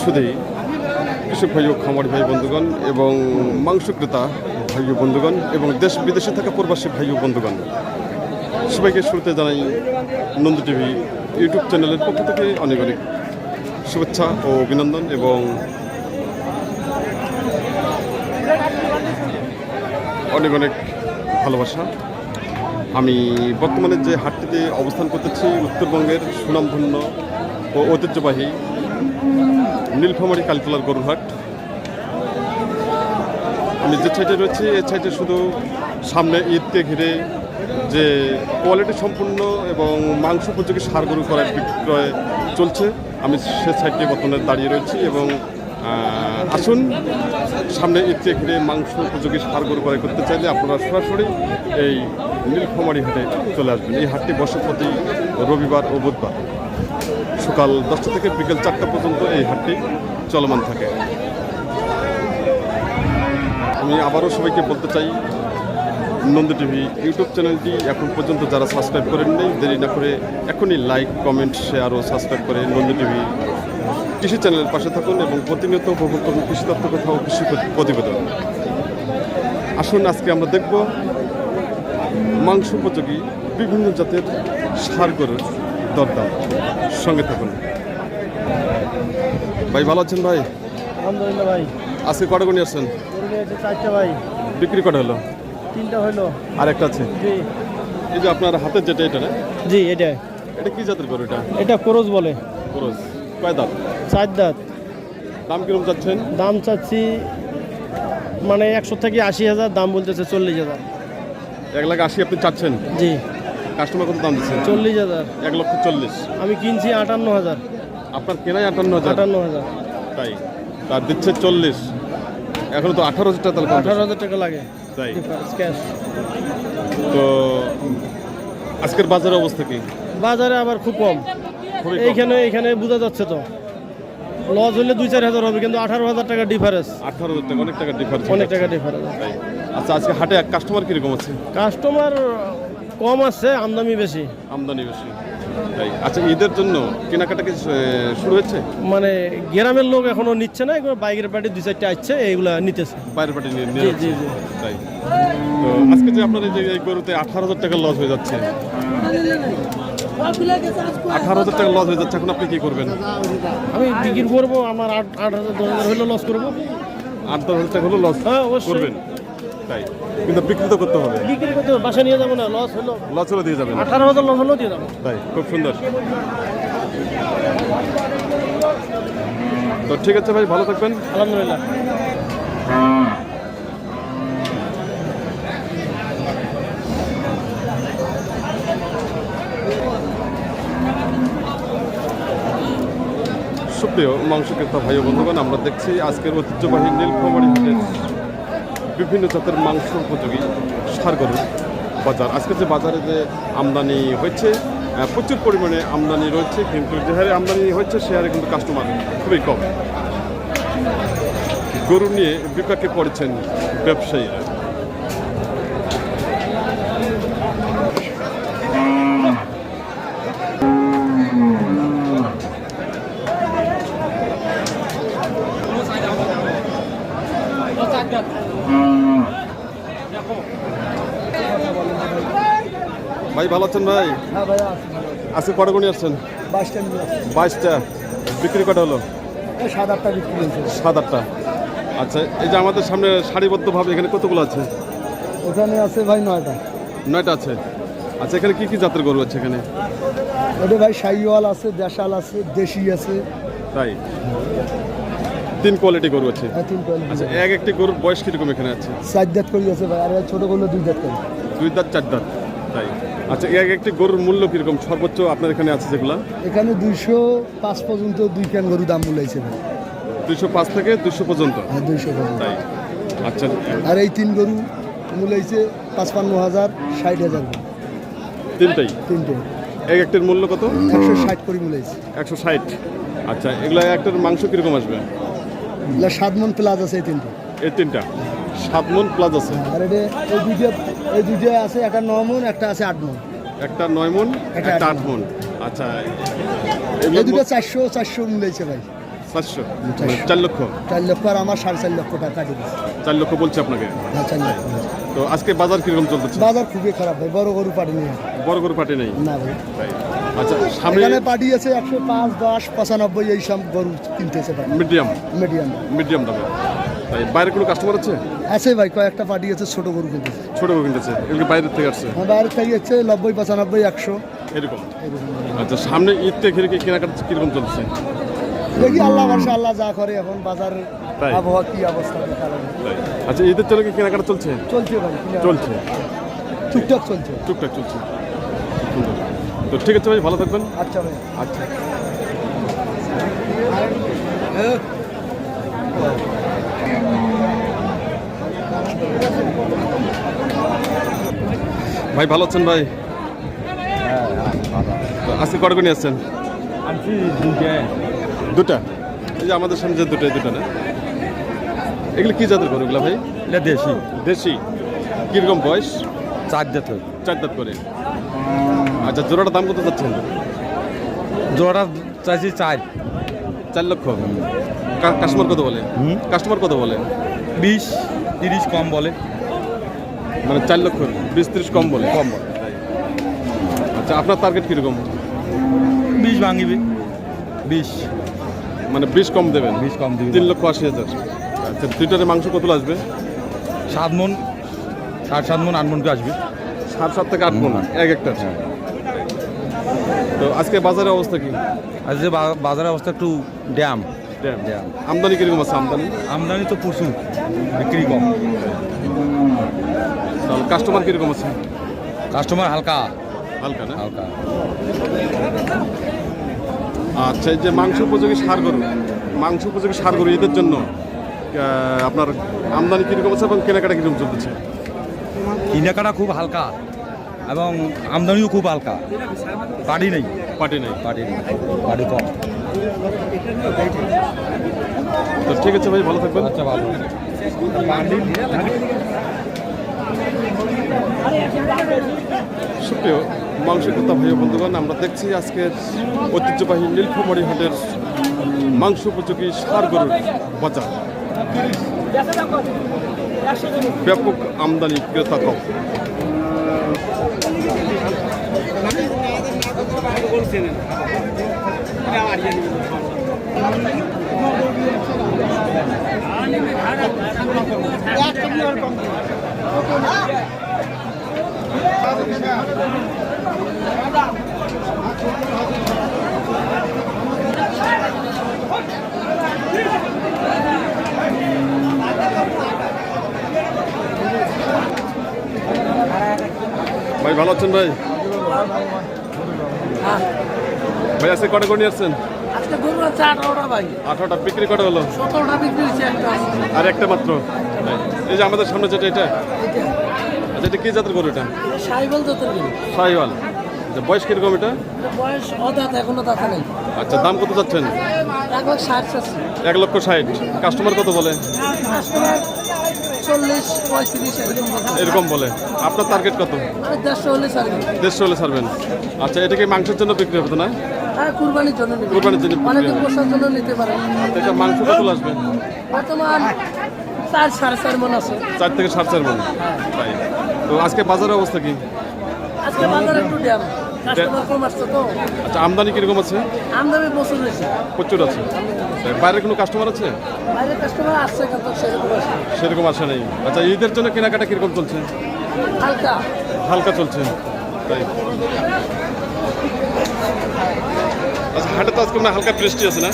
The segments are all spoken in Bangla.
শুধু কৃষক ভাই ও খামারি ভাই বন্ধুগণ এবং মাংস ক্রেতা ভাই ও বন্ধুগণ এবং দেশ বিদেশে থাকা প্রবাসী ভাই ও বন্ধুগণ, সবাইকে শুরুতে জানাই নন্দু টিভি ইউটিউব চ্যানেলের পক্ষ থেকে অনেক অনেক শুভেচ্ছা ও অভিনন্দন এবং অনেক অনেক ভালোবাসা। আমি বর্তমানে যে হাটটিতে অবস্থান করতেছি উত্তরবঙ্গের সুনামধন্য ও ঐতিহ্যবাহী নীলফামারী কালীতলার গরুরহাট। আমি যে সাইডে রয়েছি, এই সাইডে শুধু সামনে ঈদকে ঘিরে যে কোয়ালিটি সম্পূর্ণ এবং মাংস উপযোগী সার গরু করার বিক্রয় চলছে, আমি সে সাইডে বর্তমানে দাঁড়িয়ে রয়েছি এবং আসুন, সামনে ঈদকে ঘিরে মাংস উপযোগী সার গরু ক্রয় করতে চাইলে আপনারা সরাসরি এই নীলফামারী হাটে চলে আসবেন। এই হাটটি বসে প্রতি রবিবার ও বুধবার। সকাল দশটা থেকে বিকেল চারটা পর্যন্ত এই হাটটি চলমান থাকে। আমি আবারও সবাইকে বলতে চাই, নন্দ টিভি ইউটিউব চ্যানেলটি এখন পর্যন্ত যারা সাবস্ক্রাইব করেন নেই, দেরি না করে এখনই লাইক, কমেন্ট, শেয়ার ও সাবস্ক্রাইব করে নন্দ টিভি কৃষি চ্যানেলের পাশে থাকুন এবং প্রতিনিয়ত উপভোগ করুন কৃষি তত্ত্ব কথা ও কৃষি প্রতিবেদন। আসুন আজকে আমরা দেখব মাংস উপযোগী বিভিন্ন জাতের সার গরুর দরদাম। সঙ্গে থাকুন। ভাই ভালো আছেন ভাই? আলহামদুলিল্লাহ ভাই। আজকে কটা গুণি আসছেন? ভাই। বিক্রি কটা হলো? তিনটা হলো। আর একটা আছে? জি। এই যে আপনার হাতের যেটা এটা না? জি এটা। এটা কি জাতের গরু এটা? এটা করজ বলে। খরচ কয় দাম চার দাঁত। দাম কীরকম চাচ্ছেন? দাম চাচ্ছি মানে একশো থেকে আশি হাজার দাম বলতেছে চল্লিশ হাজার। এক লাখ আশি আপনি চাচ্ছেন? জি। কাস্টমার কত দাম দিচ্ছেন? চল্লিশ হাজার। এক লক্ষ চল্লিশ। আমি কিনছি আটান্ন হাজার। আপনার কেনাই আটান্ন হাজার? আটান্ন হাজার। তাই। তার দিচ্ছে চল্লিশ। এখন তো আঠারো হাজার টাকা আঠারো হাজার টাকা লাগে। তাই। ক্যাশ তো আজকের বাজারের অবস্থা কি? বাজারে আবার খুব কম। এইখানে এইখানে বোঝা যাচ্ছে তো। লস হলে দুই চার হাজার হবে কিন্তু আঠারো হাজার টাকা ডিফারেন্স আঠারো হাজার টাকা অনেক টাকা ডিফারেন্স অনেক টাকা ডিফারেন্স তাই। আচ্ছা আজকে হাটে এক কাস্টমার কীরকম আছে? কাস্টমার কম আছে আমদানি বেশি। আমদানি বেশি। তাই আচ্ছা ঈদের জন্য কেনাকাটা কি শুরু হয়েছে? মানে গ্রামের লোক এখনও নিচ্ছে না এগুলো বাইকের পার্টি দুই চারটে আসছে এইগুলা নিতেছে। বাইরের পার্টি নিয়ে নিয়ে জি, জি, জি। তাই। তো আজকে যে আপনার এই যে এই গরুতে আঠারো হাজার টাকা লস হয়ে যাচ্ছে আঠারো হাজার টাকা লস হয়ে যাচ্ছে এখন আপনি কি করবেন? আমি বিক্রি করব আমার আট আট হাজার দশ হাজার হলে লস করব। আট দশ হাজার টাকা হলো লস হ্যাঁ করবেন। তাই। কিন্তু বিক্রি তো করতে হবে। বিক্রি করতে হবে, বাসা নিয়ে যাব না লস হলো। লস হলে দিয়ে যাবেন। আঠারো হাজার লস হলেও দিয়ে যাব। তাই খুব সুন্দর। তো ঠিক আছে ভাই ভালো থাকবেন। আলহামদুলিল্লাহ। সুপ্রিয় মাংস ক্রেতা ভাই ও বন্ধুগণ আমরা দেখছি আজকের ঐতিহ্যবাহী নীলফামারী হাটের বিভিন্ন জাতের মাংস উপযোগী সার গরুর বাজার। আজকে যে বাজারে যে আমদানি হয়েছে প্রচুর পরিমাণে আমদানি রয়েছে, কিন্তু যে হারে আমদানি হয়েছে, সে হারে কিন্তু কাস্টমার খুবই কম। গরু নিয়ে বিপাকে পড়েছেন ব্যবসায়ীরা। ভাই ভালো আছেন ভাই? হ্যাঁ আজকে কটা গুণি আসছেন? বাইশটা বিক্রি কটা হলো? সাত আটটা বিক্রি সাত আটটা। আচ্ছা এই যে আমাদের সামনে সারিবদ্ধভাবে এখানে কতগুলো আছে? ওখানে আছে ভাই নয়টা। নয়টা আছে। আচ্ছা এখানে কি কি জাতের গরু আছে এখানে? ওটা ভাই সাইওয়াল আছে দেশাল আছে দেশি আছে। তাই। তিন কোয়ালিটি গরু আছে। হ্যাঁ আচ্ছা এক একটি গরুর বয়স কীরকম এখানে আছে? চার দাঁত করি আছে ভাই আর ছোট করলে দুই দাঁত করি। দুই দাঁত চার দাঁত। তাই? আচ্ছা এক একটি গরুর মূল্য কীরকম? সর্বোচ্চ আপনার এখানে আছে যেগুলো? এখানে দুইশো পাঁচ পর্যন্ত দুই ক্যান গরু দাম বলেছে ভাই। দুইশো পাঁচ থেকে দুশো পর্যন্ত? হ্যাঁ দুইশো তাই। আচ্ছা। আর এই তিন গরু মূল্য পাঁচপান্ন হাজার ষাট হাজার। তিনটাই? তিনটে। এক একটির মূল্য কত? একশো ষাট করে মূল্য একশো ষাট। আচ্ছা এগুলো একটার মাংস কীরকম আসবে? সাত মন প্লাস আছে এই তিনটে। এই তিনটা? সাত মন প্লাস আছে। আর এটা এই দুইটা এই দুইটা আছে একটা ন মন একটা আছে আট মন। একটা নয় মন একটা আট মন। আচ্ছা এই দুটো চারশো চারশো মূল্য ভাই। চারশো চারশো। চার লক্ষ। চার লক্ষ আর আমার সাড়ে চার লক্ষ টাকা চার লক্ষ বলছে আপনাকে? হ্যাঁ চার লক্ষ। তো আজকে বাজার কীরকম চলতেছে? বাজার খুবই খারাপ ভাই বড় গরু পাটি নিয়ে বড় গরু পাটি নেই? না ভাই। আচ্ছা সামনে এখানে পাটি আছে একশো পাঁচ দশ পঁচানব্বই এই সব গরু কিনতেছে মিডিয়াম। মিডিয়াম। মিডিয়াম দামে। তাই বাইরে কোনো কাস্টমার আছে? আছে ভাই কয়েকটা পাটি আছে ছোট গরু কিনতেছে ছোট গরু কিনতেছে এগুলো বাইরের থেকে আসছে? আমার বাইরে থেকে হচ্ছে নব্বই পঁচানব্বই একশো। এরকম? আচ্ছা সামনে ঈদকে ঘিরে কি কেনাকাটা কীরকম চলছে? দেখি আল্লাহ বর্ষা আল্লাহ যা করে এখন বাজার। আবহাওয়া কি অবস্থা আচ্ছা ঈদের জন্য কি কেনাকাটা চলছে? চলছে ভাই চলছে। টুকটাক চলছে। টুকটাক চলছে। তো ঠিক আছে ভাই ভালো থাকবেন। আচ্ছা ভাই। আচ্ছা। ভাই ভালো আছেন ভাই? আজকে কটা করে আসছেন? দুটা? এই যে আমাদের সামনে যে দুটো এই দুটো না? এগুলো কি জাতের গরু এগুলো ভাই? এটা দেশি। দেশি। কীরকম বয়স? চার জাতের চার দাঁত করে। আচ্ছা জোড়াটা দাম কত চাচ্ছেন? জোড়া চাইছি চার। চার লক্ষ। কাস্টমার কত বলে? হুম। কাস্টমার কত বলে? বিশ তিরিশ কম বলে। মানে চার লক্ষ বিশ তিরিশ কম বলে? কম বলে। আচ্ছা আপনার টার্গেট কীরকম? বিশ ভাঙিবি। বিশ? মানে বিশ কম দেবেন? বিশ কম দিবি। তিন লক্ষ আশি হাজার। আচ্ছা দুইটারে মাংস কত আসবে? সাত মন সাত সাত মন আট মনকে আসবি। সাত সাত থেকে আট মন এক একটা। তো আজকে বাজারের অবস্থা কি? আজকে বাজারের অবস্থা একটু ড্যাম। আমদানি কীরকম আছে আমদানি? আমদানি তো প্রচুর বিক্রি কম। কাস্টমার কীরকম আছে? কাস্টমার হালকা। হালকা না? হালকা। আচ্ছা এই যে মাংস উপযোগী সার গরু মাংস উপযোগী সার গরু এদের জন্য আপনার আমদানি কীরকম আছে এবং কেনাকাটা কীরকম চলতেছে? কেনাকাটা খুব হালকা এবং আমদানিও খুব হালকা। পাটি নেই। পাটি নেই। পাটি নেই। পাড়ি কম। তো ঠিক আছে ভাই ভালো থাকবেন। আচ্ছা ভালো। সুপ্রিয় মাংস কথা ভাই বন্ধুগণ আমরা দেখছি আজকের ঐতিহ্যবাহী নীলফামারী হাটের মাংস উপযোগী সার গরুর বাজার। ব্যাপক আমদানি ক্রেতা কম। ভাই ভালো আছেন ভাই? ভাই আজকে কটা করে নিয়ে আসছেন? আজকে গরু আছে আঠারোটা ভাই। আঠারোটা বিক্রি কটা হলো? সতেরোটা বিক্রি হয়েছে একটা। আর একটা মাত্র? এই যে আমাদের সামনে যেটা এটা? আচ্ছা এটা কি জাতের গরু এটা? সাইবল জাতের গরু। সাইওয়াল আচ্ছা বয়স কীরকম এটা? বয়স অদাত এখনও দাতা নেই। আচ্ছা দাম কত যাচ্ছেন এক লাখ ষাট চাচ্ছি। এক লক্ষ ষাট। কাস্টমার কত বলে? কাস্টমার চল্লিশ পঁয়ত্রিশ এরকম বলে। আপনার টার্গেট কত? দেড়শো হলে ছাড়বি দেড়শো হলে ছাড়বেন। আচ্ছা এটা কি মাংসের জন্য বিক্রি হবে না? হ্যাঁ কুরবানির জন্য নিবি। কুরবানির জন্য অনেকে পোষার জন্য নিতে পারে এটা মাংস কত আসবে? বর্তমান চার সাড়ে চার মন আছে। চার থেকে সাড়ে চার মন। তাই তো আজকে বাজারের অবস্থা কি? আজকে বাজার একটু ড্যাম। আচ্ছা আমদানি কীরকম আছে? আমদানি প্রচুর হয়েছে প্রচুর আছে। তাই বাইরের কোনো কাস্টমার আছে? বাইরে কাস্টমার আসছে কিন্তু সেরকম আসে সেরকম আসে নেই। আচ্ছা ঈদের জন্য কেনাকাটা কীরকম চলছে? হালকা। হালকা চলছে। তাই। আচ্ছা হাটে তো আজকে হালকা বৃষ্টি আছে না?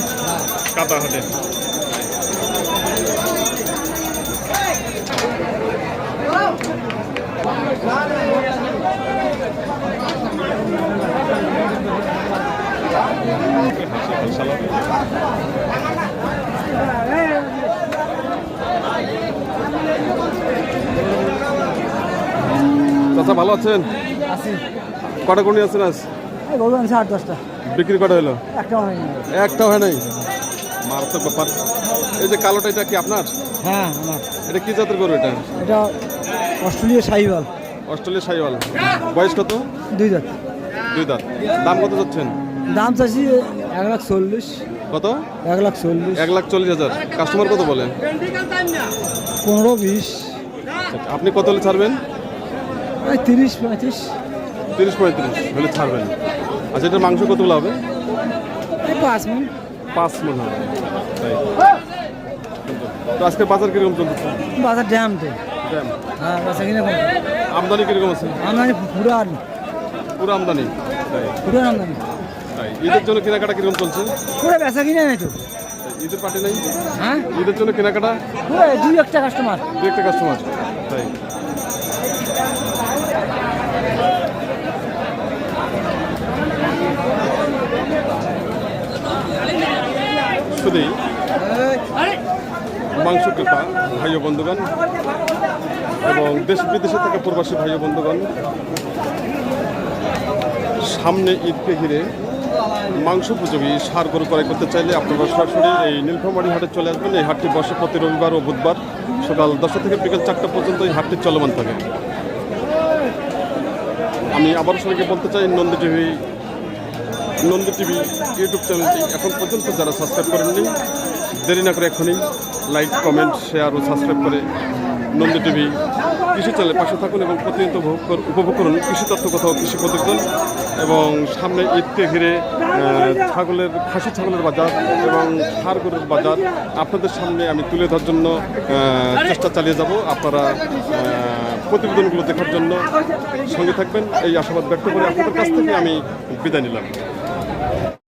কাদা হাটে। চাচা ভালো আছেন? কটা কোনি আছেন আজ? গরু আনছে আট দশটা। বিক্রি করা হলো? একটা একটাও হয় নাই? মারাত্মক ব্যাপার। এই যে কালোটা এটা কি আপনার? হ্যাঁ আমার। এটা কি জাতের গরু এটা? এটা অস্ট্রেলিয়া সাইওয়াল অস্ট্রেলিয়া সাইওয়াল বয়স কত? দুই জাত দুই দাঁত। দাম কত যাচ্ছেন? দাম চাইছি এক লাখ চল্লিশ। কত? এক লাখ চল্লিশ। এক লাখ চল্লিশ হাজার। কাস্টমার কত বলেন পনেরো বিশ। আপনি কত হলে ছাড়বেন? তিরিশ পঁয়ত্রিশ। তিরিশ পঁয়ত্রিশ হলে ছাড়বেন। আচ্ছা এটার মাংস কতগুলো হবে? পাঁচ মিনিট পাঁচ মন হবে। তো আজকে বাজার কীরকম চলতেছে বাজার ড্যাম হ্যাঁ বাজার কিনে আমদানি কীরকম আছে? আমদানি পুরো আমদানি? পুরান আমদানি। ঈদের জন্য কেনাকাটা কীরকম চলছে? পুরো বেচা কিনে নাই তো। ঈদের পার্টি নাই? হ্যাঁ? ঈদের জন্য কেনাকাটা? পুরো দুই একটা কাস্টমার দু একটা কাস্টমার তাই। শুধুই মাংস ক্রেতা ভাই বন্ধুগণ এবং দেশ বিদেশে থেকে প্রবাসী ভাই বন্ধুগণ সামনে ঈদকে ঘিরে মাংস উপযোগী সার গরু ক্রয় করতে চাইলে আপনারা সরাসরি এই নীলফামারী হাটে চলে আসবেন। এই হাটটি বসে প্রতি রবিবার ও বুধবার সকাল দশটা থেকে বিকেল চারটা পর্যন্ত এই হাটটি চলমান থাকে। আমি আবার সবাইকে বলতে চাই Nandi TV Nandi TV YouTube চ্যানেলটি এখন পর্যন্ত যারা সাবস্ক্রাইব করেননি, দেরি না করে এখনই লাইক, কমেন্ট, শেয়ার ও সাবস্ক্রাইব করে নন্দী টিভি কৃষি চ্যানেলের পাশে থাকুন এবং প্রতিনিয়ত উপভোগ কর- উপভোগ করুন কৃষি তত্ত্ব কথা কৃষি প্রতিবেদন এবং সামনে ঈদকে ঘিরে ছাগলের, খাসি ছাগলের বাজার এবং ষাড় গরুর বাজার আপনাদের সামনে আমি তুলে ধরার জন্য চেষ্টা চালিয়ে যাব। আপনারা প্রতিবেদনগুলো দেখার জন্য সঙ্গে থাকবেন। এই আশাবাদ ব্যক্ত করে আপনাদের কাছ থেকে আমি বিদায় নিলাম।